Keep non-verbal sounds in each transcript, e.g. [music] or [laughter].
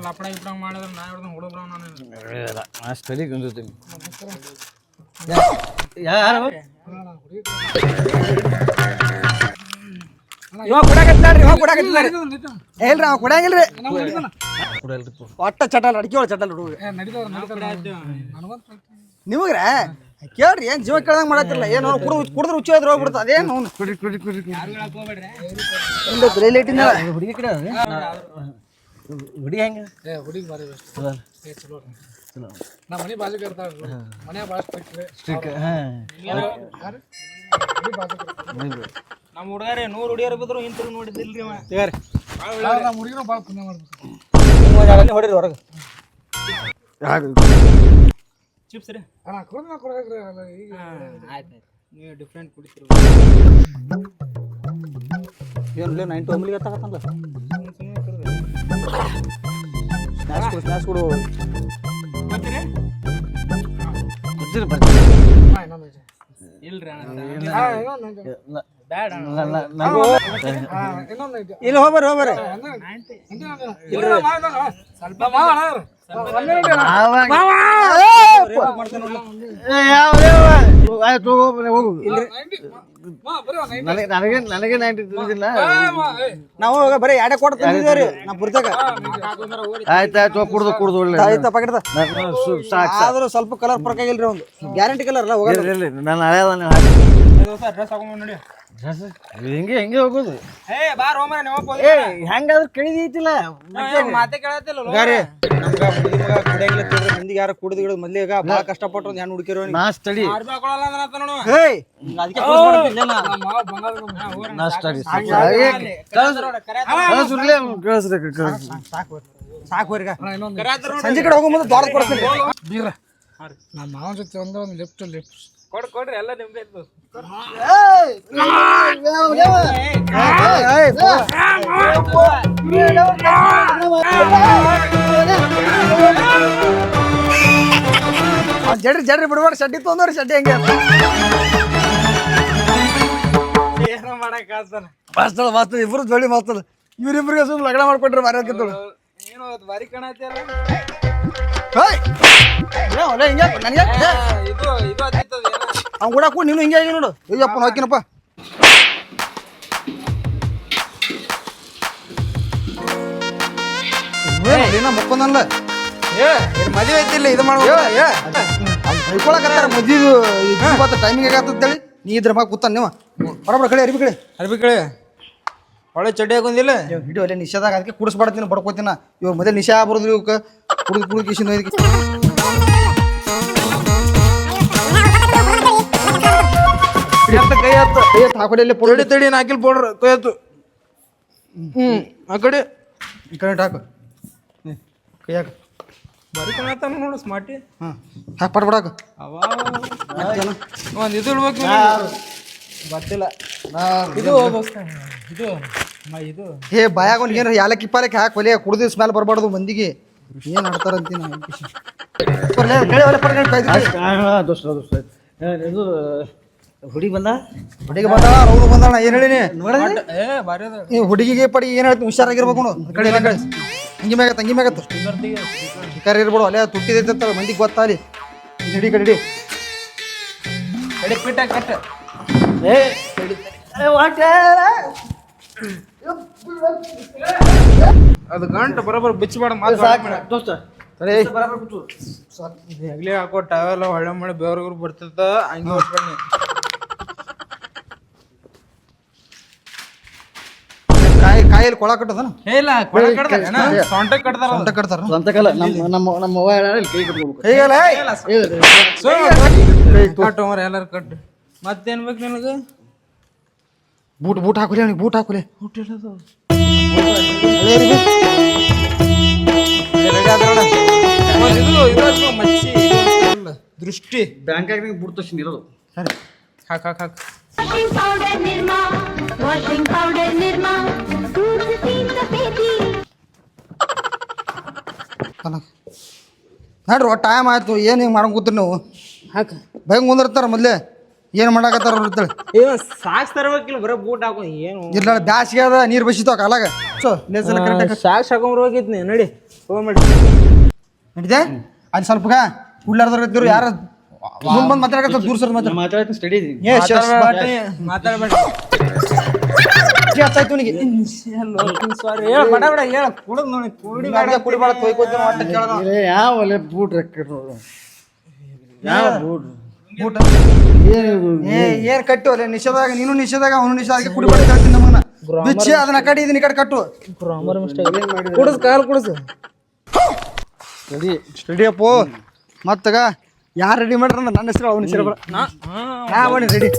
ಲಪಡ ಗಿಪಡ ಮಾಡಿದ್ರೆ ನಾ ಹಿಡ್ದು ಹುಡುಗ್ರ ನಾನು ಅಷ್ಟು ತಲೆ ಕುಂದಿರ್ತೀನಿ ಯಾರು ಇವಾಗ ಕೊಡಾಕತ್ತಾಳ್ರಿ ಇವಾಗ ಕೊಡಾಕತ್ತಿದ್ದಾರೆ ಇಲ್ರಿ ಅವ ಕೊಡಂಗಿಲ್ರಿ ಕೊಡಲ್ರಿ ಒಟ್ಟ ಚಟಲ್ ಅಡಿಕೆ ಒಳಗೆ ಚಟಲ್ ಹುಡುಗ ನಡೀತಾವ ನನಗೊಂದು ನಿಮಗ್ರೆ ಕೇಳ್ರಿ ಏನ್ ಜೀವ ಕೇಳ್ದಂಗ್ ಮಾಡತ್ತಿಲ್ಲ ಏನು ಕುಡ್ ಕುಡಿದ್ರೆ ಹುಚ್ಚು ಹೋದ್ರೆ ಹೋಗ್ಬಿಡ್ತ ಅದೇನು ಅವ್ನು ಕುಡಿ ಕುಡಿ ಕುಡಿ ಇಲ್ಲ ತಲೆ ಇಟ್ಟಿನ ಹುಡುಗಿ ಕಡೆ ಹುಡುಗಿ ಹೆಂಗೆ? ಏ ಹುಡುಗಿ ಬಾರಿ ಬೆಸ್ಟ್. ಏ ಚಲೋ ರೀ. ನಮ್ಮ ಮನೆ ಬಾಜು ಇರ್ತಾಳ ಮನೆ ಭಾಳ ಸ್ಟ್ರಿಕ್ಟ್ ರೀ. ಸ್ಟಿಕ್ ಹಾಂ. ನಮ್ಮ ಹುಡುಗರೆ ನೂರು ಹುಡುಗಿಯರು ಬಿದ್ರು ಇಂತರು ನೋಡಿದಿಲ್ರಿ ಅವ. ನಮ್ಮ ಹುಡುಗಿನೂ ಭಾಳ ಪುಣ್ಯ ಮಾಡ್ಬೇಕು. ಹೊಡಿರಿ ಹೊರಗೆ. ಚಿಪ್ಸ್ ರೀ. ಅಣ್ಣ ಕೊಡೋದು ನಾ ಕೊಡಬೇಕ್ರಿ ಅಲ್ಲ ಈಗ. ಆಯ್ತು ಆಯ್ತು. ನೀವು ಡಿಫ್ರೆಂಟ್ ಕುಡಿತೀರಿ ಏನು ನೈಂಟಿ ಒಂಬಲಿಗೆ ತಗತ್ತಲ್ಲ ಇಲ್ಲಿ ಹೋಗ್ಬರ್ರಿ ಹೋಗ್ಬರ್ರಿ ಸ್ವಲ್ಪ ಆಯ್ತು ಹೋಗು ಹೋಗು. ನನಗೆ ನನಗೆ ನೈಂಟಿ ತಿಳಿದಿಲ್ಲ. ನಾವು ಹೋಗ ಬರೀ ಎರಡೇ ತಂದಿದ್ದೇವ್ರಿ ನಾ ಆಯ್ತು ಆಯ್ತು ಹೋಗಿ ಕುಡ್ದು ಕುಡ್ದು ಒಳ್ಳೆ. ಆಯ್ತಾ ಪಾಕೆಟ್ದ ಸಾಕು ಸಾಕು. ಆದ್ರೂ ಸ್ವಲ್ಪ ಕಲರ್ ಪ್ರಕಾರ ಆಗಿಲ್ರಿ ಒಂದು ಗ್ಯಾರಂಟಿ ಕಲರ್ ಅಲ್ಲ ಹೋಗಲ್ಲ. ಇರ್ಲಿ ನಾನು ಡ್ರೆಸ್ ಹಾಕೊಂಡ್ ನೋಡಿ. ಹಿಂಗೆ ಹಿಂಗೆ ಹೋಗೋದು? ಏ ಬಾ ರೋಮರ ನೀವು ಏ ಹೆಂಗಾದ್ರೂ ಕಳಿದೈತಿಲ್ಲ ಮಾತೆ ಕೇಳತ್ತಿಲ್ಲ ಗಾರಿ. ನಮ್ಗ ಹುಡುಗಿ ಮಗ ಕುಡಿಯಂಗಿಲ್ಲ ತಿಳ್ರಿ ಮಂದಿಗೆ ಯಾರು ಕುಡಿದು ಗಿಡದು ಮೊದ್ಲಿಗ ಭಾಳ ಕಷ್ಟಪಟ್ಟು ಒಂದು ಹೆಣ್ಣು ಹುಡುಕಿರೋ ನಾ ಸ್ಟಡಿ ಅದಕ್ಕೆ ಮಾಡ್ತಿದ್ದೆ ನಾ. ಕೇಳಿಸ್ರಿ ಸಾಕು ಸಾಕು. ಹೋರಿಗ ಇನ್ನೊಂದು ಸಂಜೆ ಕಡೆ ಹೋಗೋ ಮುಂದೆ ದೊಡ್ಡ ಕೊಡ್ತೀನಿ. ಬೀರ. ನಮ್ಮ ಮಾವನ ಜೊತೆ ಒಂದು ಲಿಫ್ಟ್ ಲಿಫ್ಟ್ ಕೊಡ್ ಕೊಡ್ರಿ ಎಲ್ಲ ನಿಮ್ದೇ ಇತ್ತು ಜಡ್ರಿ ಜಡ್ರಿ ಬಿಡ್ಬೇಡ ಶಡ್ಡಿ ತೊಂದ್ರಿ ಶಡ್ಡಿ ಹಂಗೆ. ಏನೋ ಮಾಡಕ್ ಆಗ್ತಾನ ಮಸ್ತಳ ಮಸ್ತಳ ಇಬ್ರು ಜೋಡಿ ಮಸ್ತಳ ಇವ್ರಿಬ್ರಿಗೆ ಸುಮ್ಮನೆ ಲಗ್ನ ಮಾಡ್ಕೊಟ್ರೆ ಮಾರಿ ಏನು ಬಾರಿ ಕಾಣತ್ತಿಲ್ಲ ಹೇಯ್ ಒಳ್ಳೆ ಹಿಂಗೆ ನನಗೆ ಇದು ಇದು ಹತ್ತಿತ್ತದ ಏನೋ ಅವ್ನು ಕೂಡ ಕೂಡ ನೀನು ಹಿಂಗೆ ಆಗಿ ನೋಡು. ಅಯ್ಯಪ್ಪ ಹಾಕಿನಪ್ಪ. ಏನ ಮಕ್ಕೊಂದಲ್ಲ ಏ ಇದು ಮದುವೆ ಐತಿಲ್ಲ ಇದು ಮಾಡ್ಬೇಕು ಏ ಬೈಕೊಳಕತ್ತಾರ ಮದ್ವಿದು ಇವತ್ತು ಟೈಮಿಂಗ್ ಆಗತ್ತಂತೇಳಿ ನೀ ಇದ್ರ ಮಗ ಕೂತಾನ ನೀವು. ಬಡ ಕಡೆ ಅರ್ಬಿ ಕಡೆ. ಅರ್ಬಿ ಕಡೆ. ಒಳ್ಳೆ ಚಡ್ಡಿ ಹಾಕೊಂದಿಲ್ಲ? ಹಿಡಿಯೋ ಅಲ್ಲೇ ನಿಷೇಧಾಗ ಅದಕ್ಕೆ ಕುಡಿಸ್ಬಾರ್ತೀನಿ ಬಡ್ಕೋತೀನ. ಇವ್ರ ಮೊದಲು ನಿಶಾ ಬರೋದು ಇವಕ್ಕೆ ಕುಡಿದು ಕುಡಿದು ಕಿಶಿನ ಇದಕ್ಕೆ ಕೈ ಹತ್ತು ಕೈ ಹತ್ತು ಹಾಕೊಡಿ ಅಲ್ಲಿ ತಡಿ ತಡಿ ನಾಕಿಲ್ ಪೌಡ್ರ್ ಕೊಯ್ತು ಹ್ಞೂ ಆ ಕಡೆ. ಈ ಕಡೆ ಹಾಕು. ಕೈ ಹಾಕು. ಬಾರಿ ಕಾಣತ್ತಾನ ನೋಡು ಸ್ಮಾರ್ಟಿ ಹಾಂ ಹಾಕಿ ಪಟ್ ಬಿಡಾಕು ಅವಾ ಒಂದ್ ಇದು ಇಡ್ಬೇಕು ಗೊತ್ತಿಲ್ಲ. ಇದು ಇದು ಹೇ ಇದು. ಏ ಬಾಯಾಗ ಒಂದು ಏನಾರ ಯಾಲಕ್ಕಿ ಪಾಲಕ್ಕಿ ಹಾಕಿ ಒಲೆ ಕುಡ್ದು ಸ್ಮೆಲ್ ಬರಬಾರ್ದು ಮಂದಿಗೆ. ಏನು ಆಡ್ತಾರಂತೀನಿ ಇದು ಹುಡುಗಿ ಬಂದ? ಹುಡುಗಿ ಬಂದಾಳ ರೌದು ಬಂದಾಳ ಏನು ಹೇಳಿನಿ? ನೀವು ಹುಡುಗಿಗೆ ಪಡಿ ಏನ್ ಹೇಳ್ತೀನಿ ಹುಷಾರಾಗಿರ್ಬೇಕು ನೋಡು ಕಡೆ ಹಂಗಿ ಮ್ಯಾಗ ತಂಗಿ ಮ್ಯಾಗ ಕರೆ ಇರ್ಬೋದು ಅಲ್ಲೇ ತುಟ್ಟಿದೈತಂತ ಮಂದಿಗೆ ಗೊತ್ತಾಲಿ ಹಿಡಿ ಕಡೆ ಹಿಡಿ ಕಡೆ ಪಿಟ್ಟ ಕಟ್ಟ. ಏ ಅದು ಗಂಟು ಬರೋಬ್ಬರ ಬಿಚ್ಚಬೇಡ ಮಾತು ದೋಸ್ತ ಸರಿ. ಹೆಗ್ಲಿ ಹಾಕೋ ಟಾವೆಲ್ಲ ಹೊಳೆ ಮಾಡಿ ಬೇರೆ ಬರ್ತಿರ್ತ ಹಂಗೆ ಹೊಟ್ಬಣ್ಣಿ ಕಾಯಿ ಕಾಯಲ್ಲಿ ಕೊಳ ಕಟ್ಟದನ? ಇಲ್ಲ ಕೊಳ ಕಟ್ತಾರೇನ? ಸೊಂಟಕ್ ಕಟ್ತಾರ ಅದು. ಸೊಂಟ ಕಟ್ತಾರ? ನಮ್ಮ ನಮ್ಮ ನಮ್ಮ ಅವ್ವ ಹೇಳಾಳ, ಇಲ್ಲಿ ಕೈ ಕಟ್ಕೋಬೇಕು? ಕೈಗಲ್ಲ ಕಟ್ಟು ಮರ ಎಲ್ಲಾರು ಕಟ್ಟು ಮತ್ತೇನ್ ಬೇಕು ನಿನಗ? ಬೂಟ್ ಬೂಟ್ ಹಾಕುಲಿ ಅವ್ನಿಗೆ ಬೂಟ್ ಹಾಕುಲಿ. ಬೂಟ್ ದೃಷ್ಟಿ. ಬ್ಯಾಂಕ್ ಬಿಡ್ತು ಇರೋದು. ಸರಿ. ಹಾಕ್ ಹಾಕ್ ಹಾಕ್. Washing powder Nirma washing powder Nirma ನೋಡ್ರಿ ಟೈಮ್ ಆಯ್ತು. ಏನು ಹಿಂಗ್ ಮಾಡಂಗೆ ಕೂತ್ರಿ ನೀವು? ಹಾಕ. ಭಯ ಮುಂದಿರ್ತಾರ ಮೊದ್ಲೇ. ಏನು ಮಾಡಾಕತ್ತಾರ ಅವ್ರ ಅಂತೇಳಿ ಏ ಸಾಕ್ಸ್ ತರಬೇಕಿಲ್ಲ ಬರೋ ಬೂಟ್ ಹಾಕೋ ಏನು? ಇರ್ಲಾಳ ಬ್ಯಾಸಿಗೆ ಅದ ನೀರು ಬಸಿತಾವ ಕಾಲಾಗ ಸೊ ಲೇಸಲ್ಲ ಕರೆಕ್ಟ್ ಸಾಕ್ಸ್ ಹಾಕೊಂಬರ್ಬೇಕಿತ್ತು ನೀ ನಡಿ ನಡಿದೆ ಅಲ್ಲಿ ಸ್ವಲ್ಪ ಉಳ್ಳಾರ್ದವ್ರು ಇದ್ದರು ಯಾರ ಮುಂದ್ ಬಂದು ಮಾತಾಡಕತ್ತ ದೂರ ಸರ್ ಮಾತಾಡ ಮಾತಾಡ್ತೀನಿ ಸ್ಟಡಿ ಇದೀನಿ ಏ ಬಾಟ್. ಮಾತಾಡ್ಬೇಡ. ಹಚ್ಚಾಯ್ತು ನಿನಗೆ ಸಾರಿ ಹೇಳ ಬಡ ಬಡ ಹೇಳ. ಕುಡದ್ ನೋಡಿ ಕುಡಿ ಗಾಡಿಗೆ ಕುಡಿಬಾಳ ತೊಯ್ಕೋತೀನಿ ಒಟ್ಟ ಕೇಳೋಣ ಯಾವ ಒಲೆ ಬೂಟ್ ರೆಕ್ಕ ನೋಡು. ಯಾವ ಬೂಟ್? ಊಟ ಏನು ಕಟ್ಟು ಅಲ್ಲೇ? ನಿಷೇಧಾಗ ನೀನು ನಿಷೇಧಾಗ ಅವನು ನಿಷೇಧಾಗ ಕುಡಿಬಾರ್ದು ಕಟ್ಟಿ ನಮ್ಮನ್ನ. ಬಿಚ್ಚಿ ಅದನ್ನ ಕಡಿ ಇದನ್ನ ಕಡೆ ಕಟ್ಟು. ಕುಡಸ್ ಕಾಲ್ ಕುಡಸ್. ಸ್ಟಡಿ ಸ್ಟಡಿ ಅಪ್ಪು. ಮತ್ತಗ ಯಾರು ರೆಡಿ ಮಾಡ್ರ? ನನ್ನ ಹೆಸರು ಅವನ ಹೆಸರು ನಾ ಮಾಡಿ ರೆಡಿ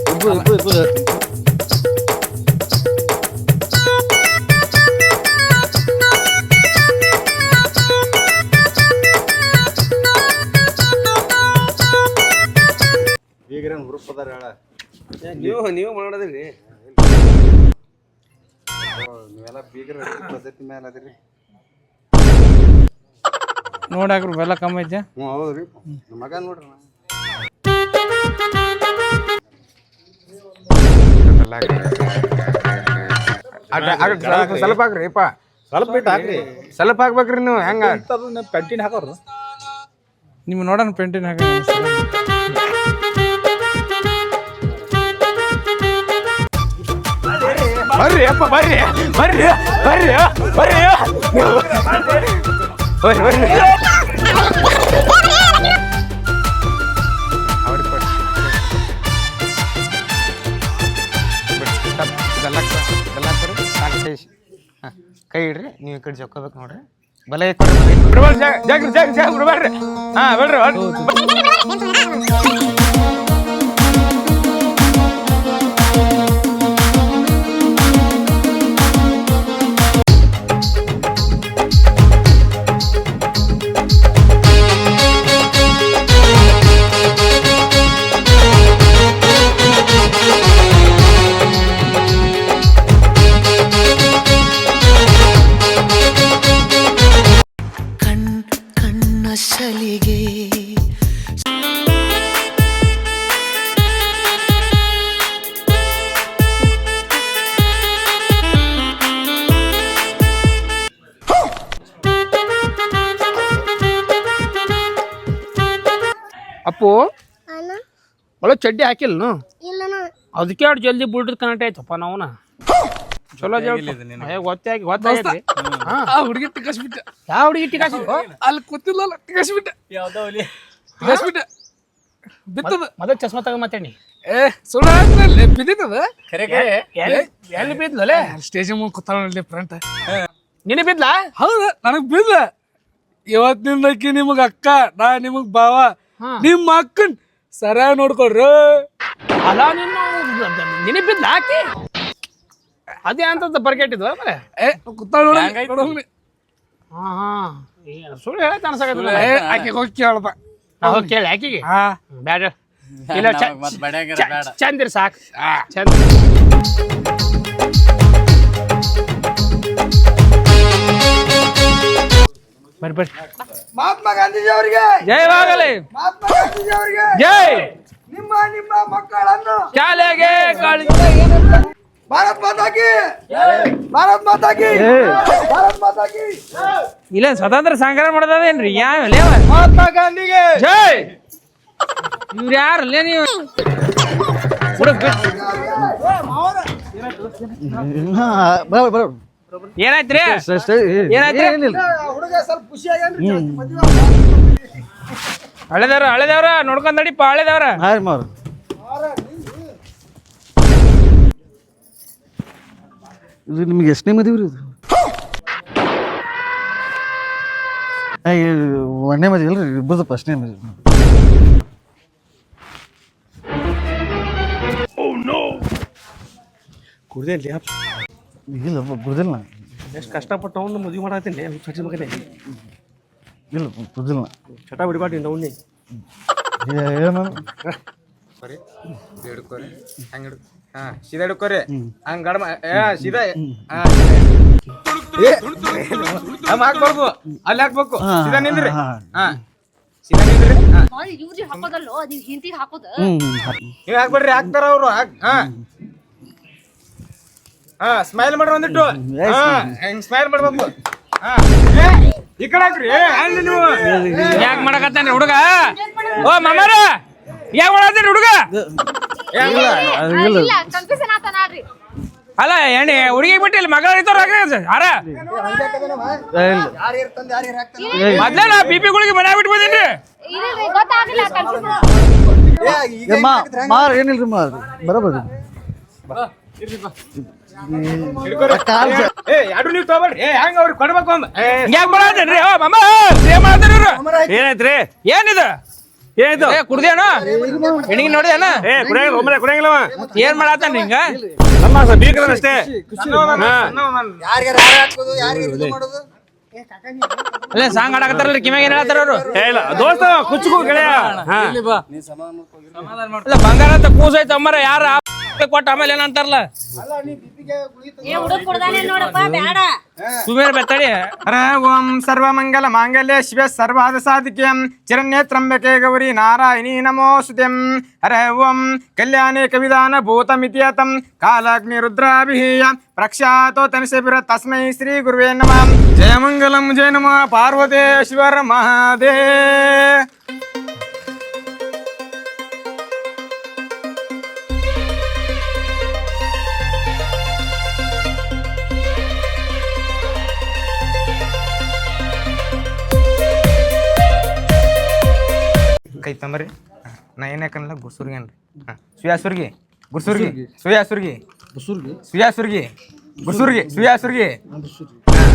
ಇಬ್ಬರು ಇಬ್ಬರು ನೀವೆಲ್ಲ ಬೀಗರ ಪದ್ಧತಿ ಮೇಲೆ ಅದ್ರಿ. ನೋಡಾಕ್ರಿ ಬೆಲ್ಲ ಕಮ್ಮಿ ಐತೆ. ಸ್ವಲ್ಪ ಪಾ ಸ್ವಲ್ಪ ಬಿಟ್ಟು ಹಾಕ್ರಿ. ಸ್ವಲ್ಪ ಹಾಕ್ಬೇಕ್ರಿ ನೀವು ಹೆಂಗ? ಪೆಂಟಿನ್ ಹಾಕೋರು. ನಿಮ್ಗೆ ನೋಡೋಣ ಪೆಂಟಿನ್ ಹಾಕಿ ಬರ್ರಿ ಅಪ್ಪ ಬರ್ರಿ ಬರ್ರಿ ಬರ್ರಿ ಬರ್ರಿ ಬರ್ರಿ ಬರ್ರಿ ಕೈ ಹಾಂ ಕೈ ಇಡ್ರಿ ನೀವು ಈ ಕಡೆ ಜೊಕ್ಕೋಬೇಕು ನೋಡ್ರಿ ಬಲ ಕೊಡ್ರಿ ಬಲ ಈ ಕಡೆ. ಬಿಡ್ಬೇಡ್ರಿ, ಜಾಗ ಜಾಗ ಜಾಗ ಜಾಗ ಹಾಂ ಬಿಡ್ರಿ ಕಣ್ಣ ಸಲಿಗೆ ಅಪ್ಪು ಅಣ್ಣ ಒಳಗೆ ಚಡ್ಡಿ ಹಾಕಿಲ್ಲ ಇಲ್ಲಣ್ಣ ಅದಕ್ಕೆ ಅವ್ರು ಜಲ್ದಿ ಬುಲ್ಟದ್ ಕನೆಕ್ಟ್ ಆಯ್ತಪ್ಪ ನಾವನ ಚಲೋ ಗೊತ್ತೇ ಗೊತ್ತಾಗೈತಿ ಆ ಹುಡುಗಿ ಟಿಕಸ್ಬಿಟ್ಟೆ ಯಾವ ಹುಡುಗಿ ಟಿಕಾಸಿ ಅಲ್ಲಿ ಕೂತಿಲ್ಲಲ್ಲ ಟಿಕಸ್ಬಿಟ್ಟ ಟಿಕಸ್ಬಿಟ್ಟೆ ಬಿತ್ತದ. ಮೊದಲು ಚಸ್ಮಾ ತಗೊಂಡ್ ಮಾತಾಡಿ. ಏ ಸುಳ್ಳು ಬಿದ್ದಿತ್ತದ ಎಲ್ಲಿ ಎಲ್ಲಿ ಬಿದ್ಲಲೆ ಸ್ಟೇಜ್ ಮುಂದೆ ಫ್ರಂಟ್ ನಿನ್ನ ಬಿದ್ಲಾ? ಹೌದ ನನಗ್ ಬಿದ್ದ ಇವತ್ತಿಂದಕ್ಕೆ ನಿಮಗೆ ಅಕ್ಕ ನಾ ನಿಮಗ್ ಬಾವ ನಿಮ್ಮ ಅಕ್ಕನ್ ಸರಿಯಾಗಿ ನೋಡ್ಕೊಳ್ರು. ಅಲ್ಲ ನಿನ್ನ ನಿನ್ನ ಬಿದ್ಲ ಹಾಕಿ ಅದೇ ಅಂತಂದ ಬರ್ಗೆಟ್ಟಿದ್ವ ಮರೆ? ಏ ಕೂತಾಳ ನೋಡಿ. ಹಾ ಹಾ. ಸುಳ್ಳು ಹೇಳ ಏ ಆಕೆ ಹೋಗಿ ಕೇಳ್ದ ಹೋಗಿ ಕೇಳಿ ಆಕಿಗೆ. ಹಾ. ಬ್ಯಾಡ. ಇಲ್ಲ ಚಂದಿರ್ ಸಾಕು. ಚಂದ ಬರ್ರಿ ಬರ್ರಿ. ಮಹಾತ್ಮ ಗಾಂಧೀಜಿ ಅವರಿಗೆ. ಜಯವಾಗಲಿ ಮಹಾತ್ಮ ಗಾಂಧೀಜಿ ಅವರಿಗೆ. ಜೈ. ನಿಮ್ಮ ನಿಮ್ಮ ಮಕ್ಕಳನ್ನು ಶಾಲೆಗೆ ಕಾಳಿ ಭಾರತ್ ಮಾತಾ ಕಿ ಭಾರತ್ ಮಾತಾ ಕಿ ಭಾರತ್ ಮಾತಾ ಕಿ ಇಲ್ಲ ಸ್ವತಂತ್ರ ಸಂಗ್ರಾಮ ಮಾಡೋದೇನ್ರಿ ಯಾವ ಲೇವ ಮಹಾತ್ಮ ಗಾಂಧಿಗೆ! ಜೈ! ಇವ್ರು ಯಾರು ಲೇ ನೀವು? ಏನಾಯ್ತ್ರಿ? ಏನಾಯ್ತ್ರಿ? ಹುಡುಗ ಸ್ವಲ್ಪ ಹಳೆದವ್ರ ಹಳೆದವ್ರ ನೋಡ್ಕೊಂಡ್ ನಡಿಪ್ಪ ಹಳೆದವ್ರ ಹಾಂ ಮಾರು ಇದು ನಿಮ್ಗೆ ಎಷ್ಟನೇ ಮದುವೆ ರೀ ಇದು? ಒಂದನೇ ಮದುವೆ ಅಲ್ರಿ ಇಬ್ಬರದು ಫಸ್ಟ್ನೇ ಮದುವೆ. ಕುಡ್ದೇಲಿ ಇಲ್ಲ ಕುಡ್ದಿಲ್ಲ ಎಷ್ಟು ಕಷ್ಟಪಟ್ಟು ಅವ್ನು ಮದುವೆ ಮಾಡತ್ತೀನಿ ಚಟಿ ಮಗನೇ. ಇಲ್ಲ ಕುಡ್ದಿಲ್ಲ ಚಟ ಬಿಡಬಾರ್ದು ಅವ್ನಿ ಏನು? ಹಿಡ್ಕೋರಿ ಹಂಗ ಹಿಡ್ಕೊ? ಹಾ ಸೀದಾ ಹಿಡ್ಕೋರಿ. ಹಂಗ ಗಡಮ ಏ ಸೀದಾ ಹಾ. ಹಂಗ ಹಾಕ್ಬಾರ್ದು. ಅಲ್ಲಿ ಹಾಕ್ಬೇಕು. ಸೀದಾ ನಿಂದ್ರಿ. ಹಾ. ಸೀದಾ ನಿಂದ್ರಿ. ಹಾ. ಇವ್ರಿಗೆ ಹಾಕೋದಲ್ಲೋ ಹಾಕೋದ? ಹ್ಞೂ ನೀವ್ ಹಾಕ್ಬೇಡ್ರಿ ಹಾಕ್ತಾರ ಅವ್ರು. ಹಾಕ್ ಹಾ. ಹಾ ಸ್ಮೈಲ್ ಮಾಡ್ರಿ ಒಂದಿಟ್ಟು. ಹಾ ಹೆಂಗ್ ಸ್ಮೈಲ್ ಮಾಡ್ಬೇಕು? ಈ ಕಡೆ ಹಾಕ್ರಿ. ಅಲ್ಲಿ ನೀವು. ಯಾಕೆ ಮಾಡಕತ್ತಾನ್ರಿ ಹುಡುಗ? ಓ ಮಾಮಾರ! ಯಾಕೆ ಮಾಡತ್ತೀರಿ ಹುಡುಗ? ಇಲ್ಲ ಕನ್ಫ್ಯೂಷನ್ ಆತ ನೋಡ್ರಿ ಅಲ್ಲ ಎಣ್ಣೆ ಹುಡುಗಿ ಬಿಟ್ಟಿಲ್ಲ ಮಗಳ ಯಾರು ಮೊದ್ಲೇ ನಾ ಬಿ ಪಿ ಗುಳಿಗೆ ಮನೆ ಬಿಟ್ಟು ಬಂದಿನ್ರಿ ಇಲ್ರಿ ಗೊತ್ತಾಗಿಲ್ಲ ಕನ್ಫ್ಯೂಷನ್ ಏ, ಈಗ ಮಾ ಮಾರ್ ಏನಿಲ್ರಿ ಮಾರ್ ಏನಾಯ್ತ್ರಿ? ಏನಿದು? ಏನಾಯ್ತು ಏ ಕುಡ್ದೇನು ಹೆಣ್ಣಿಗೆ ನೋಡಿದೇನ ಏ ಕುಡಿಯಂಗಿಲ್ಲ ಒಮ್ಮೆ ಕುಡಿಯಂಗಿಲ್ಲವ? ಏನ್ ಮಾಡತ್ತಾನ ಹಿಂಗ ನಮ್ಮ ಬೀಕದ ಅಷ್ಟೇ. ಯಾರ್ಯಾರು ಯಾರು ಹಾಕೋದು ಯಾರಿಗೆ ಇದು ಮಾಡೋದು? ಅಲ್ಲೇ ಸಾಂಗ್ ಕಿಮ್ಯಾಗ ಏನ್ ಹೇಳ್ತಾರ ಅವ್ರು? ಏ ಇಲ್ಲ ದೋಸ್ತ ಕುಚ್ಚುಕು ಗೆಳೆಯ. ಹಾ. ಬಂಗಾರ ಅಂತ ಅಮ್ಮರ ಯಾರ? ಕೊಟ್ಟ ಆಮೇಲೆ ಏನಂತಾರಲ್ಲ ಏ ಹುಡುಗ ಕುಡ್ದಾನೆ ನೋಡಪ್ಪ ಬೇಡ. ಸುಮೇರ್ ಬೆತ್ತಡಿ ಹರ ಓಂ ಸರ್ವಮಂಗಲ ಮಾಂಗಲ್ಯ ಶಿವ ಸರ್ವಾದ ಸಾಧಿಕ್ಯಂ. ಚಿರಣ್ಯತ್ರಂಬಕೆ ಗೌರಿ ನಾರಾಯಣಿ ನಮೋಸ್ತುತ್ಯಂ ಹರ ಓಂ ಕಲ್ಯಾಣೇ ಕವಿದಾನ ಭೂತಮಿತಿಯತಂ. ಕಾಲಾಗ್ನಿ ರುದ್ರಾಭಿಹೀಯ ಪ್ರಕ್ಷಾತೋ ತನಿಷಭಿರ ತಸ್ಮೈ ಶ್ರೀ ಗುರುವೇ ನಮಃ. ಜಯ ಮಂಗಲಂ ಜಯ ನಮಃ. ಪಾರ್ವತೇ ಶಿವರ ಮಹಾದೇ ಕೈ ನಾ ಏನ್ ಏನಕ್ಕಲ್ಲ ಗುಸುರ್ಗಿ ಹಾಂ ಸುಯಾಸುರ್ಗಿ ಗುಸುರ್ಗಿ ಸುಯಾಸುರ್ಗಿ ಬಸೂರ್ಗೆ ಸುಯಾಸುರ್ಗಿ ಗುರ್ಸುರ್ಗಿ ಸುಯಾಸುರ್ಗಿ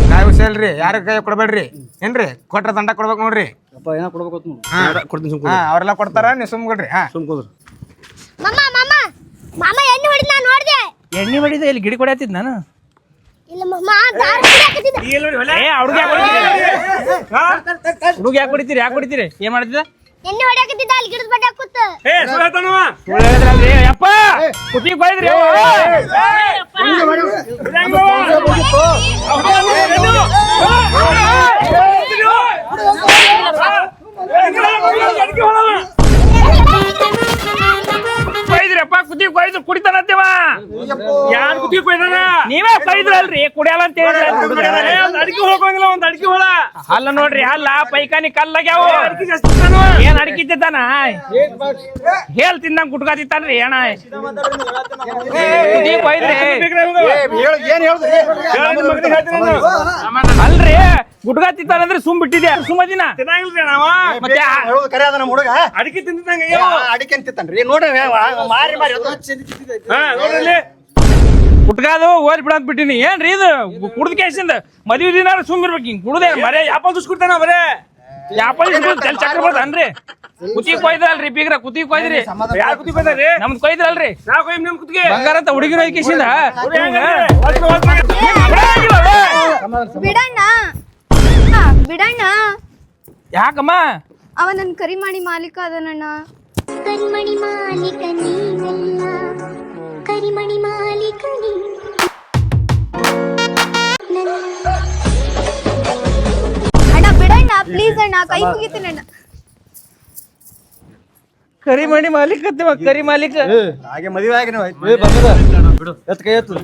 ನಾ ಹುಷಲ್ರಿ ಯಾರ ಕೈ ಕೊಡಬೇಡ್ರಿ ಏನ್ರಿ ಕೊಟ್ರ ದಂಡ ಕೊಡ್ಬೇಕು ನೋಡ್ರಿ ಅಪ್ಪ ಏನೋ ಕೊಡ್ಬೇಕು ಅಂತ ನೋಡು ಹಾ ಕೊಡ್ತೀನಿ ಸುಮ್ಕೊ ಹಾ ಅವರೆಲ್ಲ ಕೊಡ್ತಾರ ನೀವು ಸುಮ್ಕೊಡ್ರಿ ಕೊಡ್ರಿ ಸುಮ್ಕೋದ್ರ ಮಾಮ ಎಣ್ಣೆ ಹೊಡಿದ್ ನೋಡ್ದೆ ಎಣ್ಣೆ ಇಲ್ಲಿ ಗಿಡ ಕೊಡತ್ತಿದ್ ನಾನು ಇಲ್ಲ ದಾರ ಹುಡುಗ ಯಾಕೆ ಹೊಡಿತೀರಿ ಯಾಕೆ ಹೊಡಿತೀರಿ ಏನ್ ಮಾಡ್ತಿದ್ದ ಎಣ್ಣೆ ಹೊಡಿಯಾಕತ್ತಿದ್ದ ಅಲ್ಲಿ ಗಿಡದ ಬಡ್ಡ ಕೂತ ಏ ಸುಳ್ಳು ಹೇಳಿದ್ರಲ್ರಿ ಯಪ್ಪ ಕುಟಿ ಕೊಯ್ದ್ರಿ ಕೊಯ್ದ್ರಪ್ಪ ಕುದಿ ಕೊಯ್ದು ಕುಡಿತಾನತ್ತೇವ ಯಾರು ಕುದಿ ಕೊಯ್ದಾನ ನೀವೇ ಕೊಯ್ದ್ರಲ್ರಿ ಕುಡಿಯಲ್ಲ ಅಂತ ಹೇಳಿದ್ರಿ ಅಡಿಕೆ ಹೋಗಂಗಿಲ್ಲ ಒಂದ್ ಅಡಿಕೆ ಹುಳ ಅಲ್ಲ ನೋಡ್ರಿ ಅಲ್ಲ ಪೈಕಾನಿ ಕಲ್ಲಾಗ್ಯಾವ ಏನ್ ಅಡಿಕಿದ್ದಾನ ಹೇಳ್ ತಿಂದಂಗ್ ಕುಟ್ಕಾತಿತ್ತಾನ್ರಿ ಏನ ಕುದಿ ಕೊಯ್ದ್ರಿ ಅಲ್ರಿ ಗುಡ್ಗ ತಿಂತಾನಂದ್ರೆ ಸುಮ್ ಬಿಟ್ಟಿದ್ಯಾ ಸುಮ್ಮ ದಿನ ನಾವ ಮತ್ತೆ ಹೇಳೋದು ಕರೆ ಅದ ನಮ್ಮ ಹುಡುಗ ಅಡಿಕೆ ಅಡಿಕೆ ಅಂತಿತ್ತಾನ್ರಿ ನೋಡ್ರಿ ಮಾರಿ ಮಾರಿ ಹಾ ನೋಡ್ರಿ ಗುಟ್ಕಾದು ಓದಿ ಬಿಡಂತ ಬಿಟ್ಟಿನಿ ಏನ್ರಿ ಇದು ಕುಡ್ದ ಕೇಸಿಂದ ಮದ್ವಿ ದಿನ ಸುಮ್ ಇರ್ಬೇಕು ಹಿಂಗ್ ಕುಡ್ದೆ ಮರೆ ಯಾಪಲ್ ದುಸ್ಕೊಡ್ತಾನ ಬರೇ ಯಾಪಲ್ ತೆಲ್ ಚಕ್ರ ಬರ್ತನ್ರಿ ಕುತಿ ಕೊಯ್ದ್ರಲ್ರಿ ಬೀಗ್ರ ಕುತಿ ಕೊಯ್ದ್ರಿ ಯಾರು ಕುತ್ತಿ ಕೊಯ್ದಾರಿ ನಮ್ದು ಕೊಯ್ದ್ರಲ್ರಿ ನಾ ಕೊಯ್ ನಿಮ್ ಕುತ್ತಿಗೆ ಬಂಗಾರ ಅಂತ ಹುಡುಗಿರ ಕೇಸಿಂದ ಬಿಡಣ್ಣ ಬಿಡಣ್ಣ. ಯಾಕಮ್ಮ? ಅವ ನನ್ ಕರಿಮಣಿ ಮಾಲೀಕ ಅದನಣ್ಣ. ಕರಿಮಣಿ ಮಾಲೀಕ ನೀನಲ್ಲ. ಕರಿಮಣಿ ಮಾಲೀಕ ನೀ ಅಣ್ಣ ಬಿಡಣ್ಣ ಪ್ಲೀಸ್ ಅಣ್ಣ ಕೈ ಮುಗಿತೀನಿ ಅಣ್ಣ. ಕರಿ ಮಾಡಿ ಮಾಲೀಕ ಅಂತೀವ, ಕರಿ ಮಾಲೀಕ. ಹಾಗೆ ಮದುವೆ ಆಗಿ ನೀವು ಏ ಬಂದದ? ಎತ್ ಕೈ ಎತ್ತು.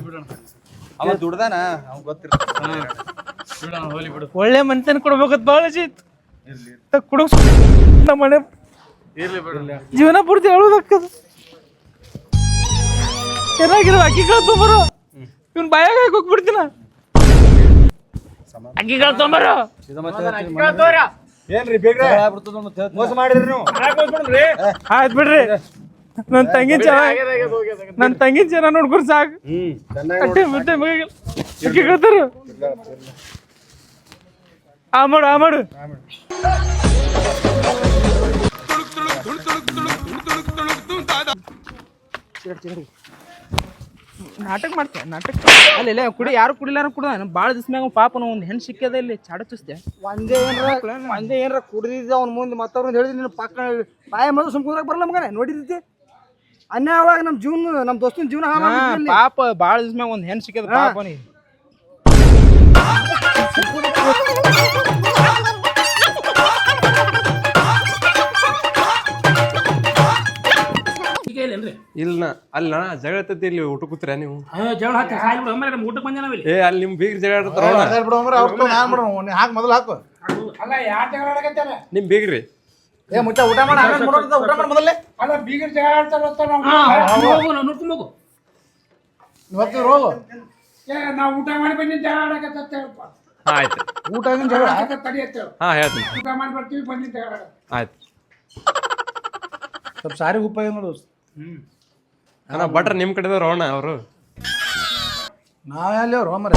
ಅವ ದುಡ್ದಾನ? ಅವ್ನ್ ಗೊತ್ತಿರ್ತ. [laughs] ಒಳ್ಳೆ ಮನ್ತನ ಕೊಡ್ಬೇಕತ್ ಬಹಳ ಜೀತ್ ನಮ್ಮನೆ ನಮ್ಮ ಮನೆ ಜೀವನ ಪೂರ್ತಿ ಅಳುದಕ್ಕದ ಚೆನ್ನಾಗಿರೋ ಅಕ್ಕಿಗಳು ತೊಂಬರು. ಇವ್ನ ಬಾಯಾಗ ಹೋಗ್ಬಿಡ್ತೀನ. ಅಕ್ಕಿಗಳು ತೊಂಬರು. ಏನ್ರಿ ಬೇಗ್ರೆ? ಮೋಸ ಮಾಡಿದ್ರಿ ನೀವು? ಆಯ್ತು ಬಿಡ್ರಿ. ನನ್ ತಂಗಿನ ಚೆನ್ನಾಗಿ ನನ್ ತಂಗಿನ ಜನ ನೋಡ್ಕೊಂಡು ಸಾಕು. ಅಟ್ಟೆ ಅಕ್ಕಿಗಳು ಆಮಡು ಮಾಡು ಆ ಮಾಡು ನಾಟಕ ಮಾಡ್ತೆ ನಾಟಕ ಅಲ್ಲ ಇಲ್ಲ ಕುಡಿ ಯಾರು ಕುಡಿಲಾರ ಕುಡ ಭಾಳ ದಿವಸ ಮ್ಯಾಗ ಪಾಪನ ಒಂದು ಹೆಣ್ಣು ಸಿಕ್ಕದ ಇಲ್ಲಿ ಚಾಡ ಚುಸ್ತೆ ಒಂದೇ ಏನ್ರ ಒಂದೇ ಏನಾರ ಕುಡಿದಿದ್ದೆ ಅವ್ನ ಮುಂದೆ ಮತ್ತವ್ರನ್ನ ಹೇಳಿದ್ರೆ ನೀನು ಪಕ್ಕ ಬಾಯ ಮೊದಲು ಸುಮ್ ಬರಲ್ಲ ಮಗನೇ ಅನ್ಯಾಯ ಅವಾಗ ನಮ್ಮ ಜೀವನ ನಮ್ಮ ದೋಸ್ತಿನ ಜೀವನ ಹಾಳು. ಪಾಪ ಭಾಳ ದಿವಸ ಮ್ಯಾಗ ಒಂದು ಹೆಣ್ಣು ಸಿಕ್ಕದ ಪಾಪ ಇಲ್ಲೇನ್ರಿ? ಇಲ್ಲ ಅಲ್ಲ ಜಗಳ ತತ್ತಿ ಇಲ್ಲಿ ಊಟ ಕೂತ್ರ ನೀವು? ಜಗಳ ಹಾಕಿ ಸಾಯಿ ಬಿಡು ಒಮ್ಮೆ ನಮ್ಮ ಊಟಕ್ಕೆ ಬಂದೆ ನಾವಿಲ್ಲಿ. ಏ ಅಲ್ಲಿ ನಿಮ್ ಬೀಗ್ರ ಜಗಳ ಆಡ್ತಾರ ಬಿಡು ಅಂದ್ರೆ ಅವ್ರು ನಾನು ಬಿಡು. ನೀ ಹಾಕು ಮೊದಲು ಹಾಕು. ಅಲ್ಲ ಯಾರು ಜಗಳ ಆಡಕತ್ತಾರ ನಿಮ್ ಬೀಗ್ರಿ. ಏ ಮುಚ್ಚ ಊಟ ಮಾಡಿ ಆಮೇಲೆ ಮಾಡೋದು, ಊಟ ಮಾಡಿ ಮೊದಲೇ ಅಲ್ಲ ಬೀಗರ್ ಜಗಳ ಆಡ್ತಾರ ಅಂತ ನಾವು ಹಾ ಹೋಗು ನಾವು ನೋಡ್ಕೊಂಡ್ ಹೋಗು. ಇವತ್ತು ರೋಗು ಏ ನಾವು ಊಟ ಮಾಡಿ ಬಂದಿ ಜಗಳ ಆಡಕತ್ತ ಹೇಳಪ್ಪ ಆಯ್ತು. ಊಟ ಜಗಳ? ತಡಿ ಅಂತ ಹೇಳು. ಹಾ ಹೇಳ್ತೀನಿ. ಊಟ ಮಾಡಿ ಬರ್ತೀವಿ ಬಂದಿ ಜಗಳ ಆಯ್ತು. ಸ್ವಲ್ಪ ಸಾರಿಗೆ ಉಪಾಯ ಏನು ನೋಡು. ಅಣ್ಣ ಭಟ್ರ ನಿಮ್ಮ ಕಡೆದ ರೋಣ ಅವರು? ನಾವ್ ಎಲ್ಲಿ ಅವ್ರು ಮರ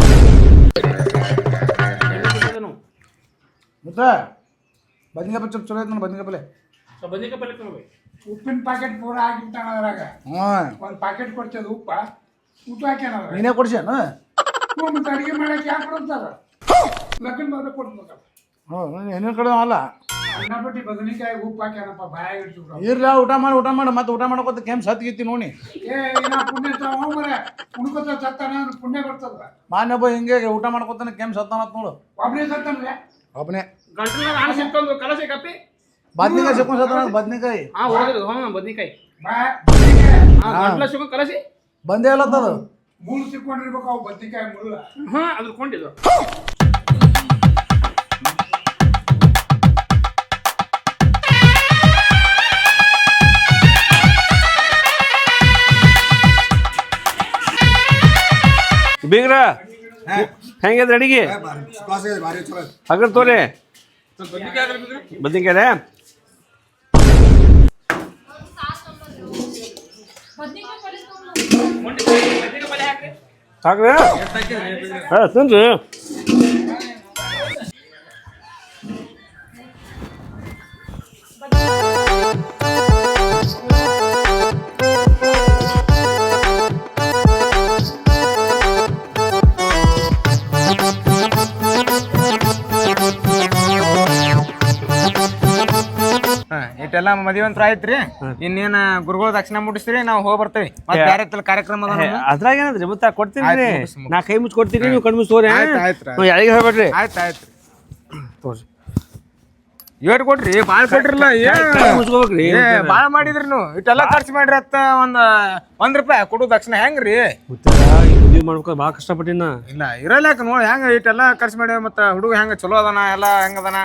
ಮುತ್ತ ಬದ್ನಿಕಾಯಿ ಚಲೋ ಚಲೋ ಐತೆ ನೋಡಿ ಬದ್ನಿಕಾಯಿ ಪಲ್ಲೆ ಸೊ ಪಲ್ಲೆ ತಗೋಬೇಕು ಉಪ್ಪಿನ ಪ್ಯಾಕೆಟ್ ಪೂರ ಹಾಕಿರ್ತಾನ ಅದ್ರಾಗ. ಹ್ಞೂ. ಒಂದು ಪ್ಯಾಕೆಟ್ ಕೊಡ್ತದ ಉಪ್ಪ. ಉಪ್ಪು ಹಾಕ್ಯಾನ ಅದ್ರಾಗ. ನೀನೇ ಕೊಡ್ಸ್ಯಾನ ಹ್ಞೂ, ಮತ್ತೆ ಅಡಿಗೆ ಮಾಡಕ್ಕೆ ಯಾಕೆ ಕೊಡ್ತಾರ ಲಗ್ನ ಬಂದ್ರೆ ಕೊಡ್ಬೇಕಲ್ಲ ಹ್ಞೂ ಏನೇನು ಕಡೆ ಅಲ್ಲ. ಅನ್ನಪಟ್ಟಿ ಬದನೆಕಾಯಿ ಉಪ್ಪು ಹಾಕ್ಯಾನಪ್ಪ ಬಾಯಾಗ ಇಡ್ಸಿಬಿಡು ಇರ್ಲ ಊಟ ಮಾಡಿ ಊಟ ಮಾಡಿ ಮತ್ತೆ ಊಟ ಮಾಡ್ಕೊತ ಕೆಮ್ ಸತ್ಗಿತ್ತಿ ನೋಡಿ. ಏ ಇನ್ನ ಪುಣ್ಯ ತಗೋ ಮರ. ಉಣ್ಕೋತ ಸತ್ತಾನ ಅಂದ್ರೆ ಪುಣ್ಯ ಬರ್ತದ. ಮಾನ್ಯ ಒಬ್ಬ ಹಿಂಗೆ ಊಟ ಮಾಡ್ಕೊತಾನೆ ಕೆಮ್ ಸತ್ತಾನತ್ ನೋಡು. ಒಬ್ಬನೇ ಸತ್ತಾನೆ ಒಬ್ಬನೇ ಗಂಟಲ ನಾನು ಸಿಕ್ಕೊಂದು ಕಲಸಿ ಕಪ್ಪಿ. ಬದ್ನಿಕಾಯಿ ಸಿಕ್ಕೊಂಡು ಸತ್ತಾನ ಬದ್ನಿಕಾಯಿ. ಹಾ ಹೋಗಿದ್ದು ಹಾ ಬದ್ನಿಕಾಯಿ. ಬಾ ಬದ್ನೆಕಾಯಿ. ಹಾ ಗಂಟಲ ಸಿಕ್ಕೊಂಡು ಕಲಸಿ. ಬಂದೇ ಇಲ್ಲತ್ತದು ಮುಳ್ಳು ಸಿಕ್ಕೊಂಡಿರ್ಬೇಕು ಅವು ಬದ್ನೆಕಾಯಿ ಮುಳ್ಳ. ಹಾ ಅದ್ರ ಕೊಂಡಿದ್ದು. ಬೀಗ್ರ ಹೆಂಗದ ಅಡಿಗೆ? ಹಗರ್ ತೋರಿ ಬದ್ನಿಕಾಯ್ದೆ? ಸಾಕ್ರಿ ಹಾ ತಿನ್ರಿ. ಇಟ್ಟೆಲ್ಲ ಮದುವೆ ಅಂತ ಆಯ್ತ್ರಿ. ಇನ್ನೇನ ಗುರುಗಳ ದಕ್ಷಿಣ ಮುಟ್ಟಿಸ್ರಿ ನಾವು ಹೋಗಿ ಬರ್ತೇವೆ. ಮತ್ತೆ ಬೇರೆ ಕಾರ್ಯಕ್ರಮ ಅದ ನಮ್ದು. ಅದ್ರಾಗ ಏನಾದ್ರಿ? ಮತ್ತೆ ಕೊಡ್ತೀನಿ. ನಾ ಕೈ ಮುಚ್ಚಿ ಕೊಡ್ತೀನಿ ನೀವು ಕಣ್ಣು ಮುಚ್ಚೋರಿ ಆಯ್ತ್ ಆಯ್ತ್ ಆಯ್ತ್. ಯಾರಿಗೆ ಹೇಳ್ಬೇಡ್ರಿ ಆಯ್ತ್ ಆಯ್ತು. ಏಟ್ ಕೊಟ್ರಿ ಬಾಳ್ ಕೊಟ್ರಲ್ಲ ಕೈ ಮುಚ್ಕೋಬೇಕ್ರಿ ಏ ಬಾಳ್ ಮಾಡಿದ್ರಿ ನೀವು. ಇಟ್ಟೆಲ್ಲ ಖರ್ಚು ಮಾಡ್ರಿ ಅತ್ತ ಒಂದ್ ಒಂದ್ ರೂಪಾಯಿ ಕೊಡು ದಕ್ಷಿಣ ಹೆಂಗ್ರಿ? ಮದುವೆ ಮಾಡ್ಬೇಕು ಭಾಳ ಕಷ್ಟಪಟ್ಟಿನ. ಇಲ್ಲ ಇರಲ್ಲಾಕ ನೋಡಿ ಹೆಂಗ ಇಟ್ಟೆಲ್ಲ ಖರ್ಚು ಮಾಡಿ ಮತ್ತ ಹುಡುಗ ಹೆಂಗ ಚಲೋ ಅದನಾ ಎಲ್ಲ ಹೆಂಗ ಅದಾನ.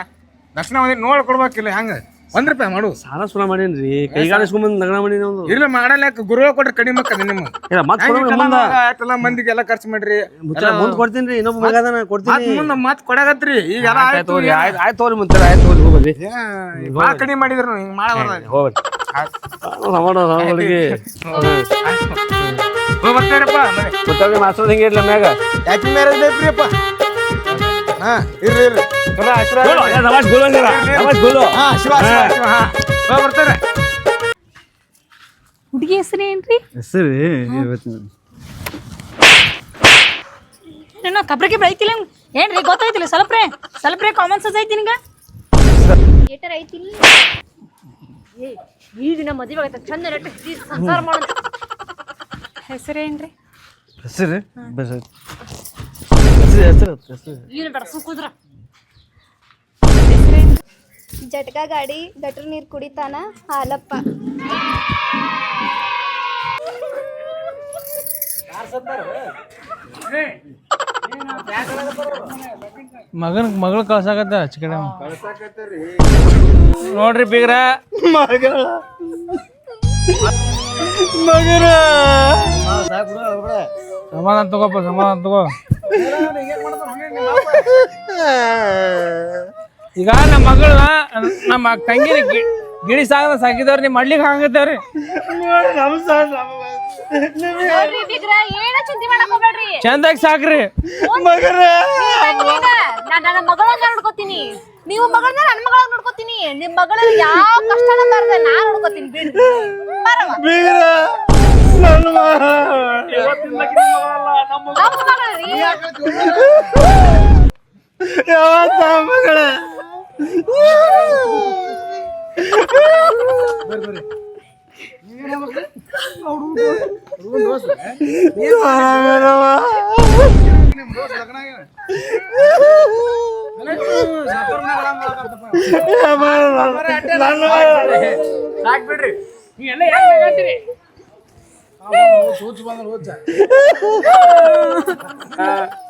ದಕ್ಷಿಣ ಒಂದಿಟ್ಟು ನೋಡಿ ಕೊಡ್ಬೇಕಿಲ್ಲ ಹೆಂಗ? ಒಂದ್ ರೂಪಾಯಿ ಮಾಡು. ಸಾಲ ಸುಲ ಮಾಡೇನ್ರಿ? ಕೈಗಾಡಿಸ್ಕೊಂಬಂದು ನಗರ ಮಾಡೀನಿ ಒಂದು. ಇಲ್ಲ ಮಾಡಲ್ಲ ಗುರುಗಳು ಕೊಟ್ರೆ ಕಡಿಮೆ ಅಕ್ಕದ ನಿಮ್ಮ [laughs] ಇಲ್ಲ ಮತ್ತೆ ಕೊಡೋಣ ಮುಂದ. ಮಗ ಮಂದಿಗೆ ಎಲ್ಲ ಖರ್ಚು ಮಾಡ್ರಿ. ಮುಂದೆ ಕೊಡ್ತೀನಿ ಇನ್ನೊಬ್ಬ ಮಗದನ ಕೊಡ್ತೀನಿ. ಮುಂದೆ ಮತ್ ಕೊಡಾಗತ್ರಿ ಈಗ ಎಲ್ಲ ಆಯ್ತು ಹೋಗಿ ತೋರಿ ಆಯ್ತು ಆಯ್ತು ತೋರಿ ಮುಂದೆ ಆಯ್ತು ತೋರಿ ಹೋಗ್ರಿ. ಭಾಳ ಕಡಿಮೆ ಮಾಡಿದ್ರು ಹಿಂಗ್ ಮಾಡಿ ಹೋಗ್ರಿ. ಬರ್ತೀರಪ್ಪ ಗೊತ್ತಾಗ ಮಾಸ್ತರ್ ಹಿಂಗೆ ಇರ್ಲಿ ಮ್ಯಾಗ? ಹ್ಯಾಪಿ ಮ್ಯಾರೇಜ್ ಬೇಕ್ರಿಯಪ್ಪ ಹಾ ಇರ್ರಿ ಇರ್ರಿ. ಹುಡುಗಿ ಹೆಸರು ಏನ್ರಿ? ಹೆಸರು ಏನೋ ಕಬ್ರಕ್ಕೆ ಬೈತಿಲ್ಲ ಏನ್ರಿ ಗೊತ್ತಾಯ್ತಿಲ್ಲ ಸ್ವಲ್ಪ್ರೆ ಸ್ವಲ್ಪ್ರೆ ಕಾಮನ್ ಸೆನ್ಸ್ ಐತಿ ನಿನಗ? ಏಟರ್ ಐತಿಲ್ಲ ಏ ಈ ದಿನ ಮದುವೆ ಆಗತ್ತೆ ಚಂದ ನೆಟ್ಟು ಸಂಸಾರ ಮಾಡೋಣ ಹೆಸರೇನ್ರಿ ಹೆಸರು? ಹೆಸರು ಹೆಸರು ಹೆಸರು. ಏನು ಬೇಡ ಜಟಕ ಗಾಡಿ ಗಟ್ರ ನೀರು ಕುಡಿತಾನ ಹಾಲಪ್ಪ. ಮಗನ ಮಗಳು ಕಳ್ಸಾಕತ್ತ ನೋಡ್ರಿ ಕಡೆ. ನೋಡ್ರಿ ಬೀಗ್ರ. ಸಮಾಧಾನ ತಗೋಪ್ಪ ಸಮಾಧಾನ ತಗೋ. ಈಗ ನಮ್ಮ ಮಗಳ ನಮ್ಮ ತಂಗಿನ ಗಿ- ಗಿಳಿ ಸಾಗದ ಸಾಕಿದವ್ರಿ ನೀವು ಮಾಡ್ಲಿಕ್ಕೆ ಬಿಗ್ರ ಏನ ಚಿಂತೆ ಮಾಡಕ್ ಹೋಗ್ಬೇಡ್ರಿ. ಚಂದಾಗಿ ಸಾಕ್ರಿ. ನನ್ನ ಮಗಳನ್ನ ನೋಡ್ಕೋತೀನಿ. ನೀವು ಮಗಳನ್ನ ನನ್ನ ಮಗಳನ್ನ ನೋಡ್ಕೋತೀನಿ. ನಿಮ್ ಮಗಳ ಯಾವ ಕಷ್ಟನ ಬರ್ದ ನಾ ನೋಡ್ಕೋತೀನಿ. ಬಿಡ್ರಿ ಯಾಕೆ ಬೇಕಾಗ್ತೀರಿ ಸೂಚಿ ಬಂದ್ರೆ ಹುಚ್ಚ ನೀನು ಬಂದ್ರು ನಮ್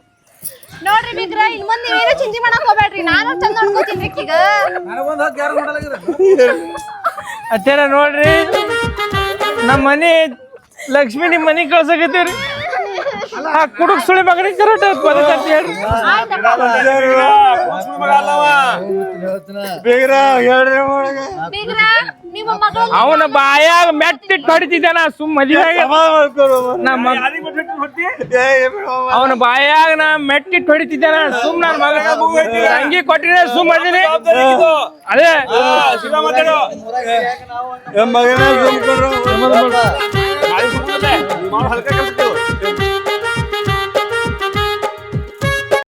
ನೋಡ್ರಿ ಬಿಗ್ರ ಇನ್ ಮುಂದೆ ನೀವೇನು ಚಿಂತೆ ಮಾಡಕ್ ಹೋಗ್ಬೇಡ್ರಿ. ನಾನು ಚಂದ ನೋಡ್ಕೋತೀನಿ ಈಗ ನನಗೊಂದು ಹತ್ತು ಯಾರು ಮಾಡಲಾಗಿರ ಅತ್ತೇರ ನೋಡ್ರಿ. ನಮ್ಮ ಮನೆ ಲಕ್ಷ್ಮಿ ನಿಮ್ ಮನೆ ಕಳ್ಸಕತ್ತೀವ್ರಿ ಆ ಕುಡುಕ್ ಸುಳಿ ಮಗನಿಗೆ ಕರೆಕ್ಟ್ ಬದಕಂತ ಹೇಳ್ರಿ. ಬೀಗ್ರ ಹೇಳ್ರಿ ಅವನ ಬಾಯಾಗ ಮೆಟ್ಟಿಟ್ ಹೊಡಿತಿದ್ದಾನ ಸುಮ್ ಮದುವೆ ನಮ್ಮ ಅವನ ಬಾಯಾಗ ನಾ ಮೆಟ್ಟಿಟ್ಟು ಹೊಡಿತಿದ್ದಾನ ಸುಮ್ ನನ್ನ ಮಗ ಅಂಗಿ ಕೊಟ್ಟಿದ್ರೆ ಸುಮ್ ಅದೀನಿ ಅದೇ ಮಗನ